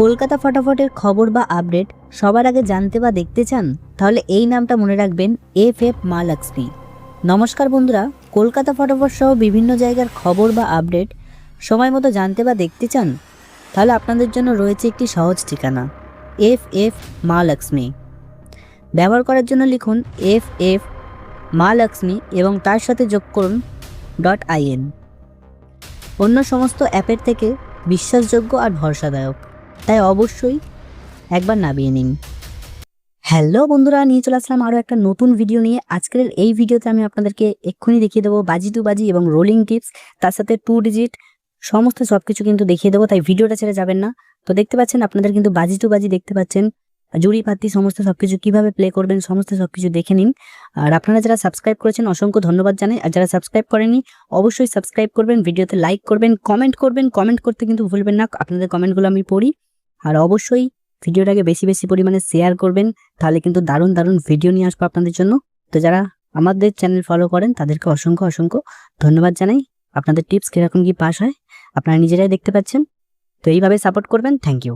কলকাতা ফটাফটের খবর বা আপডেট সবার আগে জানতে বা দেখতে চান, তাহলে এই নামটা মনে রাখবেন এফ এফ মা লক্ষ্মী নমস্কার বন্ধুরা, কলকাতা ফটাফট সহ বিভিন্ন জায়গার খবর বা আপডেট সময় মতো জানতে বা দেখতে চান, তাহলে আপনাদের জন্য রয়েছে একটি সহজ ঠিকানা এফ এফ মা লক্ষ্মী ব্যবহার করার জন্য লিখুন এফ এফ মা লক্ষ্মী এবং তার সাথে যোগ করুন ডট আইএন অন্য সমস্ত অ্যাপের থেকে বিশ্বাসযোগ্য আর ভরসাদায়ক। তাই অবশ্যই একবার নামিয়ে নিন। হ্যালো বন্ধুরা, নিয়ে চলে আসলাম আরও একটা নতুন ভিডিও নিয়ে। আজকের এই ভিডিওতে আমি আপনাদেরকে এক্ষুনি দেখিয়ে দেবো বাজি টু বাজি এবং রোলিং টিপস তার সাথে টু ডিজিট সমস্ত সব কিছু কিন্তু দেখিয়ে দেবো, তাই ভিডিওটা ছেড়ে যাবেন না। তো দেখতে পাচ্ছেন, আপনাদের কিন্তু বাজি টু বাজি দেখতে পাচ্ছেন। জুড়ি, পাতি, সমস্ত সব কিছু কীভাবে প্লে করবেন, সমস্ত সব কিছু দেখে নিন। আর আপনারা যারা সাবস্ক্রাইব করেছেন, অসংখ্য ধন্যবাদ জানাই। আর যারা সাবস্ক্রাইব করেনি অবশ্যই সাবস্ক্রাইব করবেন ভিডিওতে লাইক করবেন কমেন্ট করবেন। কমেন্ট করতে কিন্তু ভুলবেন না, আপনাদের কমেন্টগুলো আমি পড়ি। আর অবশ্যই ভিডিওটাকে বেশি বেশি পরিমাণে শেয়ার করবেন, তাহলে কিন্তু দারুণ দারুণ ভিডিও নিয়ে আসব আপনাদের জন্য। তো যারা আমাদের চ্যানেল ফলো করেন, তাদেরকে অসংখ্য অসংখ্য ধন্যবাদ জানাই। আপনাদের টিপস কীরকম কি পাস হয়, আপনারা নিজেরাই দেখতে পাচ্ছেন। তো এইভাবে সাপোর্ট করবেন থ্যাংক ইউ